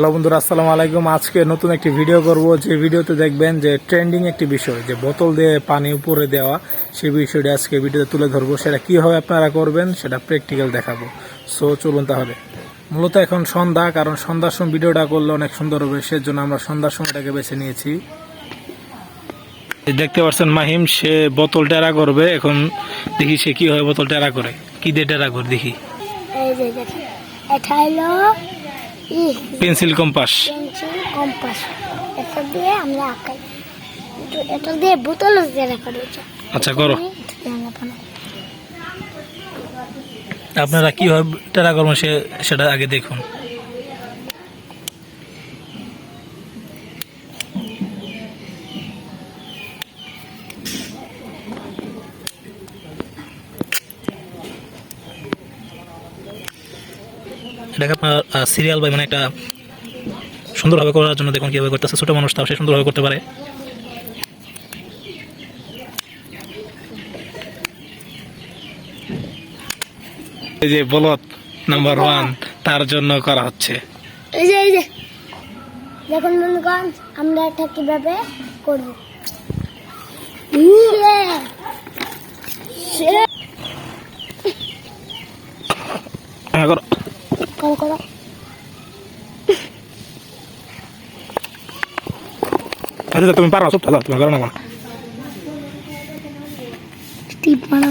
Hello বন্ধুরা, আসসালামু আলাইকুম। আজকে নতুন একটি ভিডিও করব। যে ভিডিওতে দেখবেন যে ট্রেন্ডিং একটি বিষয়, যে বোতল দিয়ে পানি উপরে দেওয়া, সেই বিষয়টি আজকে ভিডিওতে তুলে ধরবো। সেটা কীভাবে আপনারা করবেন, সেটা প্র্যাকটিক্যাল দেখাবো। সো চলুন তাহলে। মূলত এখন সন্ধ্যা, কারণ সন্ধ্যার সময় ভিডিওটা করলে অনেক সুন্দর হবে, সেজন্য আমরা সন্ধ্যার সময়টাকে বেছে নিয়েছি। দেখতে পাচ্ছেন মাহিম, সে বোতল টেরা করবে। এখন দেখি সে কীভাবে বোতল টেরা করে। কী দিয়ে টেরা করে, দেখি। Pencil compass. Pencil compass. এটা দিয়ে আমরা আঁকাই। এটা দিয়ে বোতল আচ্ছা করো। আপনারা কীভাবে টেরা করবেন সে সেটা আগে দেখুন। এটাকে আপনার সিরিয়াল বা মানে একটা সুন্দরভাবে করার জন্য দেখুন কীভাবে করতেছে। ছোটো মানুষ তাও সে সুন্দরভাবে করতে পারে। এই যে বলত নাম্বার ওয়ান তার জন্য করা হচ্ছে। এই যে এই যে। দেখুন বন্ধুগণ আমরা এটা কীভাবে করব? ইয়ে! সে- হ্যাঁ করো। করো করা আচ্ছা তুমি পারো সব তুমি করো না। টিপ মারা